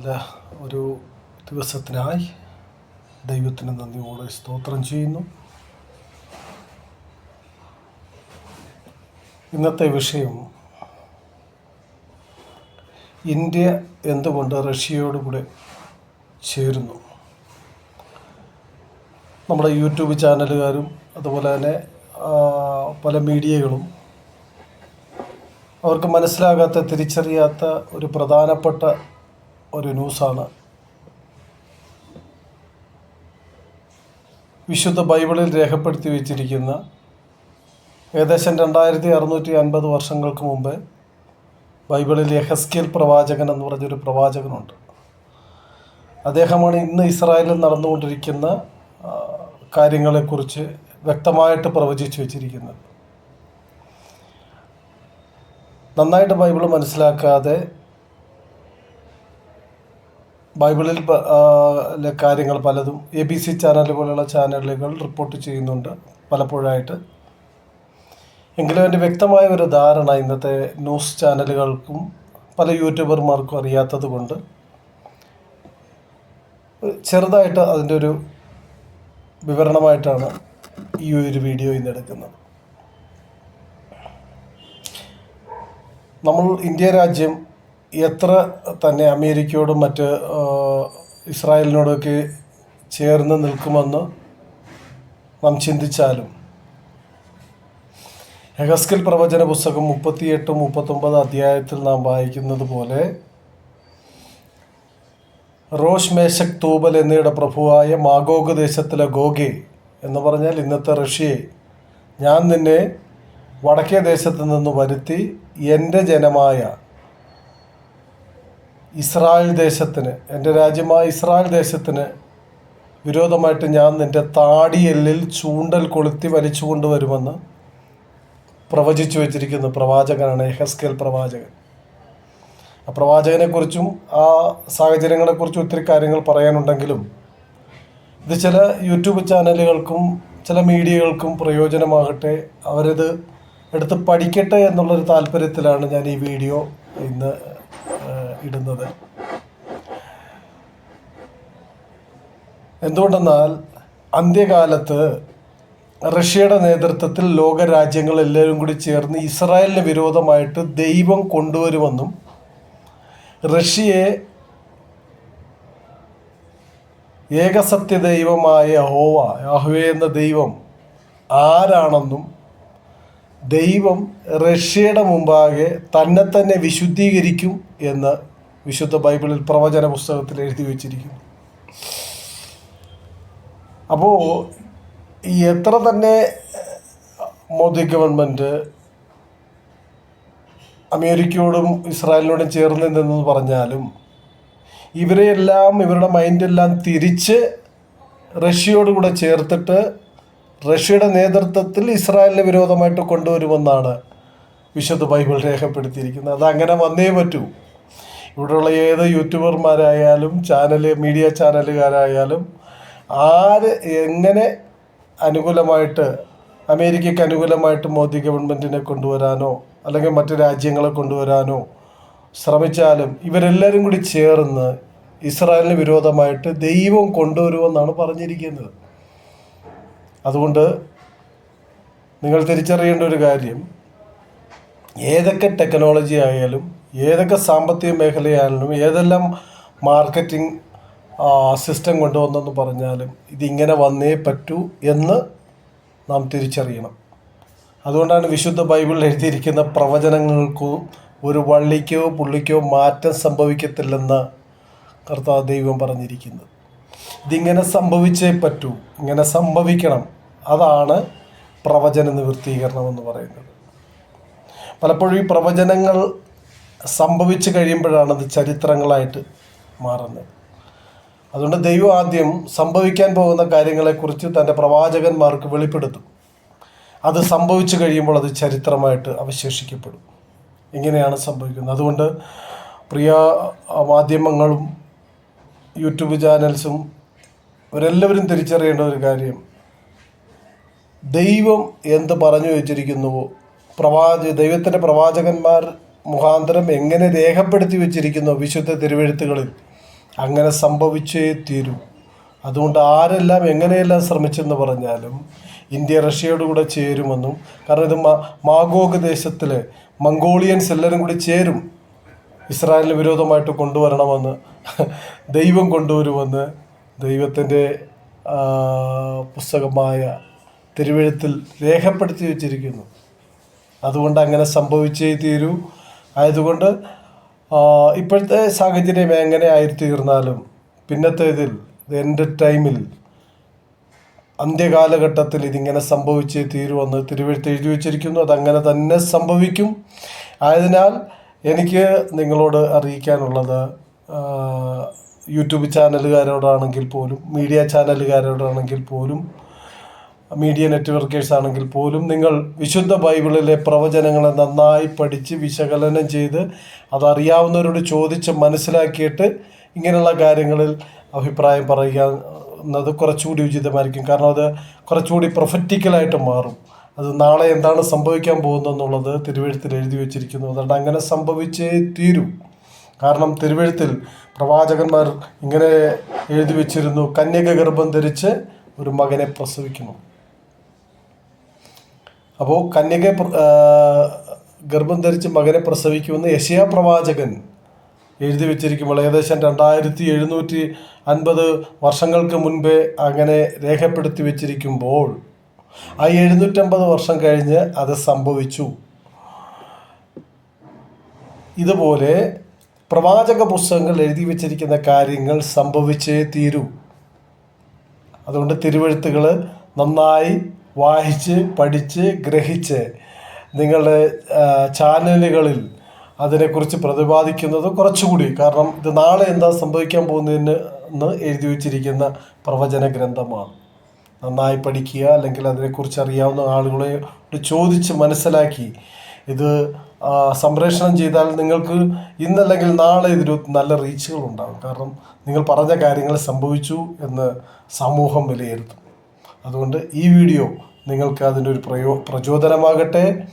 നല്ല ഒരു ദിവസത്തിനായി ദൈവത്തിന് നന്ദിയോടെ സ്തോത്രം ചെയ്യുന്നു. ഇന്നത്തെ വിഷയം ഇന്ത്യ എന്തുകൊണ്ട് റഷ്യയോടുകൂടെ ചേരുന്നു? നമ്മുടെ യൂട്യൂബ് ചാനലുകാരും അതുപോലെ തന്നെ പല മീഡിയകളും അവർക്ക് മനസ്സിലാകാത്ത തിരിച്ചറിയാത്ത ഒരു പ്രധാനപ്പെട്ട ഒരു ന്യൂസാണ്. വിശുദ്ധ ബൈബിളിൽ രേഖപ്പെടുത്തി വെച്ചിരിക്കുന്ന ഏകദേശം രണ്ടായിരത്തി അറുന്നൂറ്റി അൻപത് വർഷങ്ങൾക്ക് മുമ്പ് ബൈബിളിൽ യഹസ്കിൽ പ്രവാചകൻ എന്ന് പറഞ്ഞൊരു പ്രവാചകനുണ്ട്. അദ്ദേഹമാണ് ഇന്ന് ഇസ്രായേലിൽ നടന്നുകൊണ്ടിരിക്കുന്ന കാര്യങ്ങളെക്കുറിച്ച് വ്യക്തമായിട്ട് പ്രവചിച്ചു വച്ചിരിക്കുന്നത്. നന്നായിട്ട് ബൈബിൾ മനസ്സിലാക്കാതെ ബൈബിളിൽ കാര്യങ്ങൾ പലതും എ ബി സി ചാനൽ പോലുള്ള ചാനലുകൾ റിപ്പോർട്ട് ചെയ്യുന്നുണ്ട് പലപ്പോഴായിട്ട്. എങ്കിലും എന്റെ വ്യക്തമായ ഒരു ധാരണ ഇന്നത്തെ ന്യൂസ് ചാനലുകൾക്കും പല യൂട്യൂബർമാർക്കും അറിയാത്തത് കൊണ്ട് ചെറുതായിട്ട് അതിന്റെ ഒരു വിവരണമായിട്ടാണ് ഈ ഒരു വീഡിയോ ഇന്ന് എടുക്കുന്നത്. നമ്മൾ ഇന്ത്യ രാജ്യം എത്ര തന്നെ അമേരിക്കയോടും മറ്റ് ഇസ്രായേലിനോടൊക്കെ ചേർന്ന് നിൽക്കുമെന്ന് നാം ചിന്തിച്ചാലും. ഹെഗസ്കൽ പ്രവചന പുസ്തകം മുപ്പത്തിയെട്ട് മുപ്പത്തൊമ്പത് അധ്യായത്തിൽ നാം വായിക്കുന്നത് പോലെ റോഷ് മേശക് തൂബൽ എന്നിവയുടെ പ്രഭുവായ മാഗോഗ് ദേശത്തിലെ ഗോഗെ എന്ന് പറഞ്ഞാൽ ഇന്നത്തെ റഷ്യയെ ഞാൻ നിന്നെ വടക്കേ ദേശത്ത് നിന്ന് വരുത്തി എന്റെ ജനമായ ഇസ്രായേൽ ദേശത്തിന് എന്റെ രാജ്യമായ ഇസ്രായേൽ ദേശത്തിന് വിരോധമായിട്ട് ഞാൻ നിന്റെ താടിയെല്ലിൽ ചൂണ്ടൽ കൊളുത്തി വലിച്ചു കൊണ്ടുവരുമെന്ന് പ്രവചിച്ചു വെച്ചിരിക്കുന്ന പ്രവാചകനാണ് എഹസ്കേൽ പ്രവാചകൻ. ആ പ്രവാചകനെക്കുറിച്ചും ആ സാഹചര്യങ്ങളെക്കുറിച്ചും ഒത്തിരി കാര്യങ്ങൾ പറയാനുണ്ടെങ്കിലും ഇത് ചില യൂട്യൂബ് ചാനലുകൾക്കും ചില മീഡിയകൾക്കും പ്രയോജനമാകട്ടെ അവരിത് എടുത്ത് പഠിക്കട്ടെ എന്നുള്ളൊരു താല്പര്യത്തിലാണ് ഞാൻ ഈ വീഡിയോ ഇന്ന് ഇടുന്നത്. എന്തുകൊണ്ടെന്നാൽ അന്ത്യകാലത്ത് റഷ്യയുടെ നേതൃത്വത്തിൽ ലോകരാജ്യങ്ങൾ എല്ലാവരും കൂടി ചേർന്ന് ഇസ്രായേലിന് വിരോധമായിട്ട് ദൈവം കൊണ്ടുവരുമെന്നും റഷ്യയെ ഏകസത്യ ദൈവമായ ഹോവ യാഹ്വേ എന്ന ദൈവം ആരാണെന്നും ദൈവം റഷ്യയുടെ മുമ്പാകെ തന്നെ തന്നെ വിശുദ്ധീകരിക്കും എന്ന് വിശുദ്ധ ബൈബിളിൽ പ്രവചന പുസ്തകത്തിൽ എഴുതി വച്ചിരിക്കുന്നു. അപ്പോൾ ഈ എത്ര തന്നെ മോദി ഗവൺമെന്റ് അമേരിക്കയോടും ഇസ്രായേലിനോടും ചേർന്ന് നിന്നെന്ന് പറഞ്ഞാലും ഇവരെയെല്ലാം ഇവരുടെ മൈൻഡെല്ലാം തിരിച്ച് റഷ്യയോട് കൂടെ ചേർത്തിട്ട് റഷ്യയുടെ നേതൃത്വത്തിൽ ഇസ്രായേലിന് വിരോധമായിട്ട് കൊണ്ടുവരുമെന്നാണ് വിശുദ്ധ ബൈബിൾ രേഖപ്പെടുത്തിയിരിക്കുന്നത്. അത് അങ്ങനെ വന്നേ പറ്റൂ. ഇവിടെയുള്ള ഏത് യൂട്യൂബർമാരായാലും ചാനൽ മീഡിയ ചാനലുകാരായാലും ആര് എങ്ങനെ അനുകൂലമായിട്ട് അമേരിക്കയ്ക്ക് അനുകൂലമായിട്ട് മോദി ഗവൺമെന്റിനെ കൊണ്ടുവരാനോ അല്ലെങ്കിൽ മറ്റു രാജ്യങ്ങളെ കൊണ്ടുവരാനോ ശ്രമിച്ചാലും ഇവരെല്ലാവരും കൂടി ചേർന്ന് ഇസ്രായേലിന് വിരോധമായിട്ട് ദൈവം കൊണ്ടുവരുമെന്നാണ് പറഞ്ഞിരിക്കുന്നത്. അതുകൊണ്ട് നിങ്ങൾ തിരിച്ചറിയേണ്ട ഒരു കാര്യം ഏതൊക്കെ ടെക്നോളജി ആയാലും ഏതൊക്കെ സാമ്പത്തിക മേഖലയാണെങ്കിലും ഏതെല്ലാം മാർക്കറ്റിംഗ് സിസ്റ്റം കൊണ്ടുവന്നെന്ന് പറഞ്ഞാലും ഇതിങ്ങനെ വന്നേ പറ്റൂ എന്ന് നാം തിരിച്ചറിയണം. അതുകൊണ്ടാണ് വിശുദ്ധ ബൈബിളിൽ എഴുതിയിരിക്കുന്ന പ്രവചനങ്ങൾക്കോ ഒരു വള്ളിക്കോ പുള്ളിക്കോ മാറ്റം സംഭവിക്കത്തില്ലെന്ന് കർത്താവ് ദൈവം പറഞ്ഞിരിക്കുന്നത്. ഇതിങ്ങനെ സംഭവിച്ചേ പറ്റൂ ഇങ്ങനെ സംഭവിക്കണം. അതാണ് പ്രവചന നിവൃത്തീകരണം എന്ന് പറയുന്നത്. പലപ്പോഴും ഈ പ്രവചനങ്ങൾ സംഭവിച്ചു കഴിയുമ്പോഴാണ് അത് ചരിത്രങ്ങളായിട്ട് മാറുന്നത്. അതുകൊണ്ട് ദൈവം ആദ്യം സംഭവിക്കാൻ പോകുന്ന കാര്യങ്ങളെക്കുറിച്ച് തന്റെ പ്രവാചകന്മാർക്ക് വെളിപ്പെടുത്തും. അത് സംഭവിച്ചു കഴിയുമ്പോൾ അത് ചരിത്രമായിട്ട് അവശേഷിക്കപ്പെടും. ഇങ്ങനെയാണ് സംഭവിക്കുന്നത്. അതുകൊണ്ട് പ്രിയ മാധ്യമങ്ങളും യൂട്യൂബ് ചാനൽസും ഇവരെല്ലാവരും തിരിച്ചറിയേണ്ട ഒരു കാര്യം ദൈവം എന്ത് പറഞ്ഞു വെച്ചിരിക്കുന്നുവോ പ്രവാച ദൈവത്തിന്റെ പ്രവാചകന്മാർ മുഖാന്തരം എങ്ങനെ രേഖപ്പെടുത്തി വെച്ചിരിക്കുന്നു വിശുദ്ധ തിരുവെഴുത്തുകളിൽ? അങ്ങനെ സംഭവിച്ചേ തീരൂ. അതുകൊണ്ട് ആരെല്ലാം എങ്ങനെയെല്ലാം ശ്രമിച്ചെന്ന് പറഞ്ഞാലും ഇന്ത്യ റഷ്യയോട് കൂടെ ചേരുമെന്നും കാരണം ഇത് മാഗോഗ് ദേശത്തിലെ മംഗോളിയൻസ് എല്ലാവരും കൂടി ചേരും. ഇസ്രായേലിന് വിരോധമായിട്ട് കൊണ്ടുവരണമെന്ന് ദൈവം കൊണ്ടുവരുമെന്ന് ദൈവത്തിന്റെ പുസ്തകമായ തിരുവഴുത്തിൽ രേഖപ്പെടുത്തി വച്ചിരിക്കുന്നു. അതുകൊണ്ട് അങ്ങനെ സംഭവിച്ചേ തീരൂ. ആയതുകൊണ്ട് ഇപ്പോഴത്തെ സാഹചര്യം എങ്ങനെ ആയിത്തീർന്നാലും പിന്നത്തേതിൽ എന്റെ ടൈമിൽ അന്ത്യകാലഘട്ടത്തിൽ ഇതിങ്ങനെ സംഭവിച്ചേ തീരുമെന്ന് തിരുവഴുത്ത് എഴുതി വച്ചിരിക്കുന്നു. അതങ്ങനെ തന്നെ സംഭവിക്കും. ആയതിനാൽ എനിക്ക് നിങ്ങളോട് അറിയിക്കാനുള്ളത് യൂട്യൂബ് ചാനലുകാരോടാണെങ്കിൽ പോലും മീഡിയ ചാനലുകാരോടാണെങ്കിൽ പോലും മീഡിയ നെറ്റ്വർക്കേഴ്സ് ആണെങ്കിൽ പോലും നിങ്ങൾ വിശുദ്ധ ബൈബിളിലെ പ്രവചനങ്ങളെ നന്നായി പഠിച്ച് വിശകലനം ചെയ്ത് അതറിയാവുന്നവരോട് ചോദിച്ച് മനസ്സിലാക്കിയിട്ട് ഇങ്ങനെയുള്ള കാര്യങ്ങളിൽ അഭിപ്രായം പറയുക എന്നത് കുറച്ചുകൂടി ഉചിതമായിരിക്കും. കാരണം അത് കുറച്ചുകൂടി പ്രൊഫറ്റിക്കലായിട്ട് മാറും. അത് നാളെ എന്താണ് സംഭവിക്കാൻ പോകുന്നതെന്നുള്ളത് തിരുവഴുത്തിൽ എഴുതി വെച്ചിരിക്കുന്നു. അതുകൊണ്ട് അങ്ങനെ സംഭവിച്ചേ തീരൂ. കാരണം തിരുവഴുത്തിൽ പ്രവാചകന്മാർ ഇങ്ങനെ എഴുതി വെച്ചിരുന്നു കന്യക ഗർഭം ധരിച്ച് ഒരു മകനെ പ്രസവിക്കുന്നു. അപ്പോൾ കന്യക ഗർഭം ധരിച്ച് മകനെ പ്രസവിക്കുമെന്ന് യശയാ പ്രവാചകൻ എഴുതി വെച്ചിരിക്കുമ്പോൾ ഏകദേശം രണ്ടായിരത്തി എഴുന്നൂറ്റി അൻപത് വർഷങ്ങൾക്ക് മുൻപേ അങ്ങനെ രേഖപ്പെടുത്തി വെച്ചിരിക്കുമ്പോൾ ആ എഴുന്നൂറ്റമ്പത് വർഷം കഴിഞ്ഞ് അത് സംഭവിച്ചു. ഇതുപോലെ പ്രവാചക പുസ്തകങ്ങൾ എഴുതി വെച്ചിരിക്കുന്ന കാര്യങ്ങൾ സംഭവിച്ചേ തീരൂ. അതുകൊണ്ട് തിരുവഴുത്തുകൾ നന്നായി വായിച്ച് പഠിച്ച് ഗ്രഹിച്ച് നിങ്ങളുടെ ചാനലുകളിൽ അതിനെക്കുറിച്ച് പ്രതിപാദിക്കുന്നത് കുറച്ചുകൂടി. കാരണം ഇത് നാളെ എന്താ സംഭവിക്കാൻ പോകുന്നതിന് എന്ന് എഴുതി വച്ചിരിക്കുന്ന പ്രവചന ഗ്രന്ഥമാണ്. നന്നായി പഠിക്കുക അല്ലെങ്കിൽ അതിനെക്കുറിച്ച് അറിയാവുന്ന ആളുകളെ ചോദിച്ച് മനസ്സിലാക്കി. ഇത് സംപ്രേഷണം ചെയ്താൽ നിങ്ങൾക്ക് ഇന്നല്ലെങ്കിൽ നാളെ ഇതിന് നല്ല റീച്ചുകൾ ഉണ്ടാകും. കാരണം നിങ്ങൾ പറഞ്ഞ കാര്യങ്ങൾ സംഭവിച്ചു എന്ന് സമൂഹം വിലയിരുത്തും. അതുകൊണ്ട് ഈ വീഡിയോ നിങ്ങൾക്ക് അതിന്റെ ഒരു പ്രയോ പ്രചോദനമാകട്ടെ.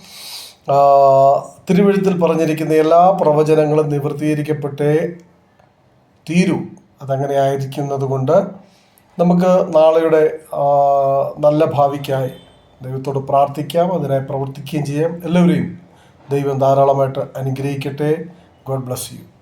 തിരുവഴുത്തിൽ പറഞ്ഞിരിക്കുന്ന എല്ലാ പ്രവചനങ്ങളും നിവൃത്തീകരിക്കപ്പെട്ടേ തീരൂ. അതങ്ങനെ ആയിരിക്കുന്നത് കൊണ്ട് നമുക്ക് നാളെയുടെ നല്ല ഭാവിക്കായി ദൈവത്തോട് പ്രാർത്ഥിക്കാം. അതിനായി പ്രവർത്തിക്കുകയും ചെയ്യാം. എല്ലാവരെയും ദൈവം ധാരാളമായിട്ട് അനുഗ്രഹിക്കട്ടെ. God bless you.